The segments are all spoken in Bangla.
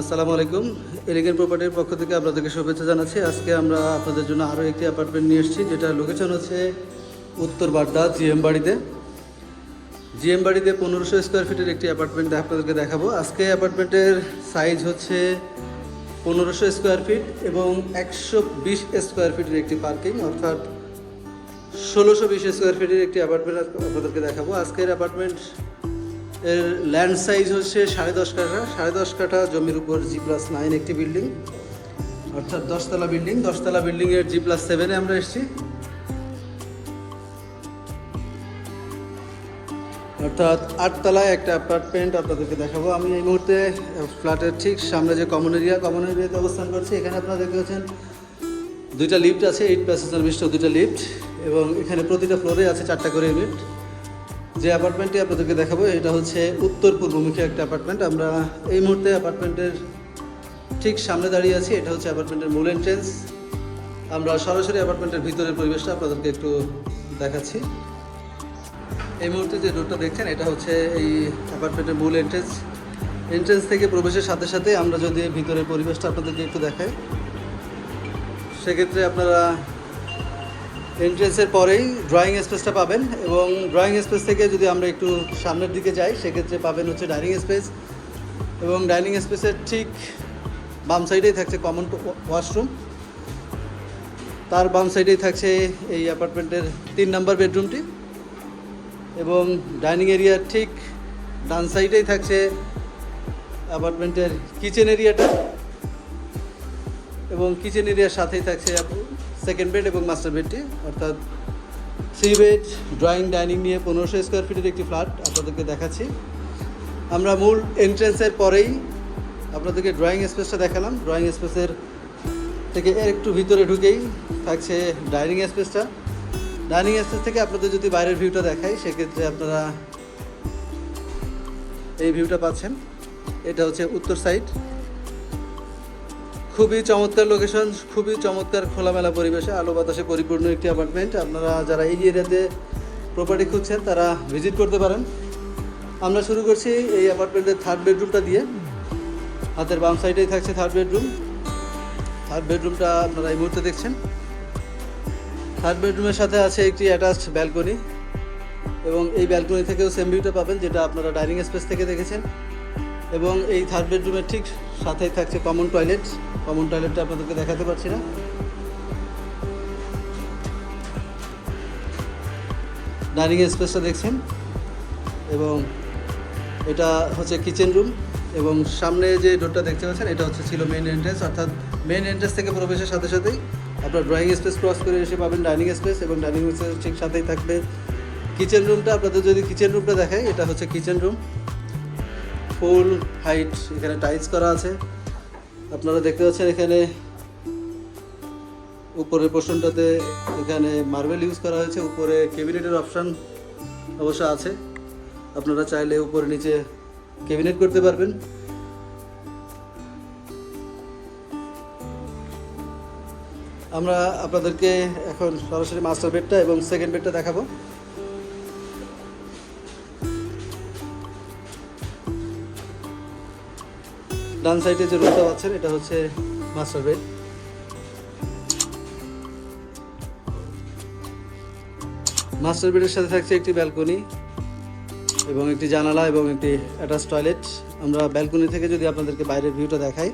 আসসালামু আলাইকুম। এলিগেন প্রপার্টির পক্ষ থেকে আপনাদেরকে শুভেচ্ছা জানাচ্ছি। আজকে আমরা আপনাদের জন্য আরও একটি অ্যাপার্টমেন্ট নিয়ে এসেছি, যেটা লোকেশন হচ্ছে উত্তর বাড্ডা জিএম বাড়িতে। জিএম বাড়িতে পনেরোশো স্কোয়ার ফিটের একটি অ্যাপার্টমেন্ট আপনাদেরকে দেখাবো। আজকে অ্যাপার্টমেন্টের সাইজ হচ্ছে পনেরোশো স্কোয়ার ফিট এবং একশো বিশ স্কোয়ার ফিটের একটি পার্কিং অর্থাৎ ষোলোশো বিশ স্কোয়ার ফিটের একটি অ্যাপার্টমেন্ট আপনাদেরকে দেখাবো। আজকের অ্যাপার্টমেন্ট এর ল্যান্ড সাইজ হচ্ছে সাড়ে দশ কাঠা। সাড়ে দশ কাঠা জমির উপর জি প্লাস নাইন একটি বিল্ডিং অর্থাৎ দশতলা বিল্ডিং দশতলা বিল্ডিংয়ের জি প্লাস সেভেনে আমরা এসেছি। অর্থাৎ আটতলায় একটা অ্যাপার্টমেন্ট আপনাদেরকে দেখাবো। আমি এই মুহূর্তে ফ্ল্যাটের ঠিক সামনে যে কমন এরিয়া কমন এরিয়াতে অবস্থান করছি। এখানে আপনারা দেখতে পাচ্ছেন দুইটা লিফট আছে। এইট প্যাসেঞ্জার বিশিষ্ট দুইটা লিফট এবং এখানে প্রতিটা ফ্লোরে আছে চারটা করে ইউনিট যে অ্যাপার্টমেন্টটি আপনাদেরকে দেখাবো, এটা হচ্ছে উত্তর পূর্বমুখী একটা অ্যাপার্টমেন্ট আমরা এই মুহূর্তে অ্যাপার্টমেন্টের ঠিক সামনে দাঁড়িয়ে আছি। এটা হচ্ছে অ্যাপার্টমেন্টের মূল এন্ট্রেন্স আমরা সরাসরি অ্যাপার্টমেন্টের ভিতরের পরিবেশটা আপনাদেরকে একটু দেখাচ্ছি। এই মুহূর্তে যে রোডটা দেখছেন, এটা হচ্ছে এই অ্যাপার্টমেন্টের মূল এন্ট্রেন্স এন্ট্রেন্স থেকে প্রবেশের সাথে সাথে আমরা যদি ভিতরের পরিবেশটা আপনাদেরকে একটু দেখাই, সেক্ষেত্রে আপনারা এন্ট্রেন্সের পরেই ড্রয়িং স্পেসটা পাবেন এবং ড্রয়িং স্পেস থেকে যদি আমরা একটু সামনের দিকে যাই, সেক্ষেত্রে পাবেন হচ্ছে ডাইনিং স্পেস এবং ডাইনিং স্পেসের ঠিক বাম সাইডেই থাকছে কমন ওয়াশরুম তার বাম সাইডেই থাকছে এই অ্যাপার্টমেন্টের তিন নম্বর বেডরুমটি এবং ডাইনিং এরিয়ার ঠিক ডান সাইডেই থাকছে অ্যাপার্টমেন্টের কিচেন এরিয়াটা এবং কিচেন এরিয়ার সাথেই থাকছে সেকেন্ড বেড এবং মাস্টার বেডটি অর্থাৎ থ্রি বেড ড্রয়িং ডাইনিং নিয়ে পনেরোশো স্কোয়ার ফিটের একটি ফ্ল্যাট আপনাদেরকে দেখাচ্ছি। আমরা মূল এন্ট্রেন্সের পরেই আপনাদেরকে ড্রয়িং স্পেসটা দেখালাম। ড্রয়িং স্পেসের থেকে এর একটু ভিতরে ঢুকেই থাকছে ডাইনিং স্পেসটা ডাইনিং স্পেস থেকে আপনাদের যদি বাইরের ভিউটা দেখাই, সেক্ষেত্রে আপনারা এই ভিউটা পাচ্ছেন। এটা হচ্ছে উত্তর সাইড খুবই চমৎকার লোকেশন খুবই চমৎকার খোলামেলা পরিবেশে আলো বাতাসে পরিপূর্ণ একটি অ্যাপার্টমেন্ট আপনারা যারা এই এরিয়াতে প্রপার্টি খুঁজছেন, তারা ভিজিট করতে পারেন। আমরা শুরু করছি এই অ্যাপার্টমেন্টের থার্ড বেডরুমটা দিয়ে। হাতের বাম সাইডেই থাকছে থার্ড বেডরুম থার্ড বেডরুমটা আপনারা এই মুহূর্তে দেখছেন। থার্ড বেডরুমের সাথে আছে একটি অ্যাটাচড ব্যালকনি এবং এই ব্যালকনি থেকেও সেম ভিউটা পাবেন, যেটা আপনারা ডাইনিং স্পেস থেকে দেখেছেন। এবং এই থার্ড বেডরুমের ঠিক সাথেই থাকছে কমন টয়লেট কমন টয়লেটটা আপনাদেরকে দেখাতে পারছি না। ডাইনিং স্পেসটা দেখছেন। এবং এটা হচ্ছে কিচেন রুম এবং সামনে যে ডোরটা দেখতে পাচ্ছেন, এটা হচ্ছে ছিল মেন এন্ট্রেন্স অর্থাৎ মেন এন্ট্রেন্স থেকে প্রবেশের সাথে সাথেই আপনার ড্রয়িং স্পেস ক্রস করে এসে পাবেন ডাইনিং স্পেস এবং ডাইনিং স্পেসের ঠিক সাথেই থাকবে কিচেন রুমটা আপনাদের যদি কিচেন রুমটা দেখাই, এটা হচ্ছে কিচেন রুম ফুল হাইট এখানে টাইলস করা আছে। আপনারা দেখতে পাচ্ছেন এখানে উপরের পোর্শনটাতে এখানে মার্বেল ইউজ করা হয়েছে, উপরে ক্যাবিনেটের অপশান অবশ্য আছে। আপনারা চাইলে উপরে নিচে ক্যাবিনেট করতে পারবেন। আমরা আপনাদেরকে এখন সরাসরি মাস্টার বেডটা এবং সেকেন্ড বেডটা দেখাবো। ডান সাইডে যে রুমটা পাচ্ছেন, এটা হচ্ছে মাস্টার বেড। মাস্টার বেডের সাথে থাকছে একটি ব্যালকনি এবং একটি জানালা এবং একটি অ্যাটাচ টয়লেট। আমরা ব্যালকনি থেকে যদি আপনাদেরকে বাইরের ভিউটা দেখাই,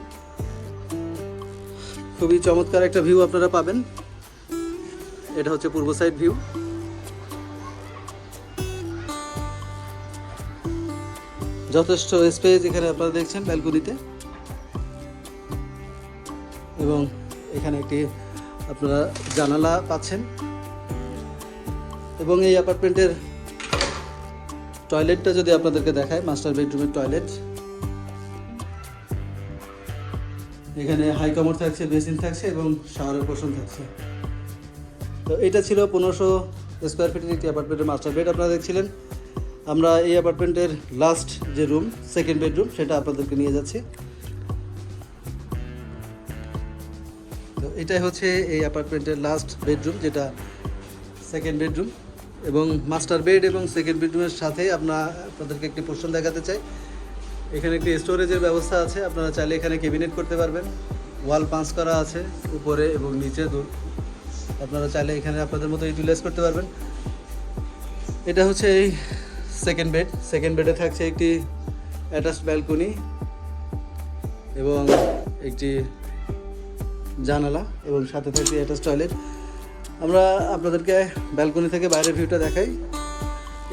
খুবই চমৎকার একটা ভিউ আপনারা পাবেন। এটা হচ্ছে পূর্ব সাইড ভিউ। যথেষ্ট স্পেস এখানে আপনারা দেখছেন ব্যালকনিতে। এবং এখানে একটি আপনারা জানালা পাচ্ছেন। এবং এই অ্যাপার্টমেন্টের টয়লেটটা যদি আপনাদেরকে দেখায় মাস্টার বেডরুমের টয়লেট এখানে হাই কামর থাকছে বেসিন থাকছে এবং শাওয়ারের পোর্শন থাকছে। তো এটা ছিল পনেরোশো স্কোয়ার ফিটের একটি অ্যাপার্টমেন্টের মাস্টার বেড আপনারা দেখছিলেন। আমরা এই অ্যাপার্টমেন্টের লাস্ট যে রুম সেকেন্ড বেডরুম সেটা আপনাদেরকে নিয়ে যাচ্ছি। তো এটাই হচ্ছে এই অ্যাপার্টমেন্টের লাস্ট বেডরুম যেটা সেকেন্ড বেডরুম এবং মাস্টার বেড এবং সেকেন্ড বেডরুমের সাথে আমরা আপনাদেরকে একটি পোর্শন দেখাতে চাই। এখানে একটি স্টোরেজের ব্যবস্থা আছে, আপনারা চাইলে এখানে ক্যাবিনেট করতে পারবেন। ওয়াল পাঁচ করা আছে, উপরে এবং নিচে দু। আপনারা চাইলে এখানে আপনাদের মতো ইউটিলাইজ করতে পারবেন। এটা হচ্ছে এই সেকেন্ড বেড সেকেন্ড বেডে থাকছে একটি অ্যাটাচ ব্যালকনি এবং একটি জানালা এবং সাথে থাকছে অ্যাটাচ টয়লেট। আমরা আপনাদেরকে ব্যালকনি থেকে বাইরের ভিউটা দেখাই।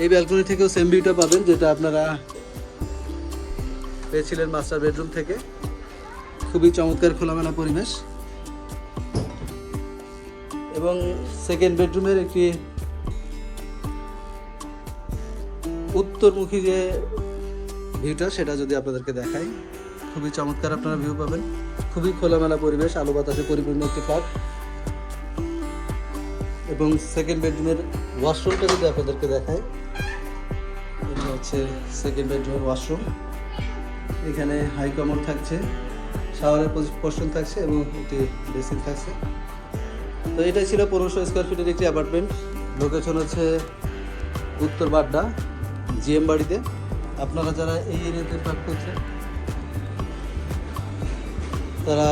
এই ব্যালকনি থেকেও সেম ভিউটা পাবেন, যেটা আপনারা পেয়েছিলেন মাস্টার বেডরুম থেকে। খুবই চমৎকার খোলামেলা পরিবেশ। এবং সেকেন্ড বেডরুমের একটি উত্তরমুখী যে ভিউটা সেটা যদি আপনাদেরকে দেখাই, খুবই চমৎকার আপনারা ভিউ পাবেন। খুবই খোলামেলা পরিবেশ, আলো বাতাসে পরিপূর্ণ একটি ফ্ল্যাট এবং সেকেন্ড বেডরুমের ওয়াশরুমটা যদি আপনাদেরকে দেখাই, এটা হচ্ছে সেকেন্ড বেডরুমের ওয়াশরুম এখানে হাই কমোড থাকছে শাওয়ারের পোর্শন থাকছে এবং একটি বেসিন থাকছে। তো এটাই ছিল পনেরোশো স্কোয়ার ফিটের একটি অ্যাপার্টমেন্ট লোকেশন হচ্ছে উত্তর বাড্ডা জিএম বাড়িতে। আপনারা যারা এই এরিয়াতে পার্ক করছেন তারা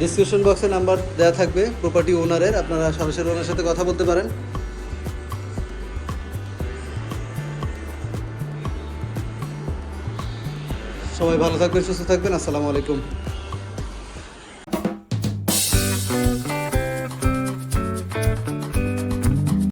ডিসক্রিপশন বক্সে নাম্বার দেওয়া থাকবে প্রপার্টি ওনারের আপনারা সরাসরি ওনার সাথে কথা বলতে পারেন। সবাই ভালো থাকবেন, সুস্থ থাকবেন, আসসালামু আলাইকুম।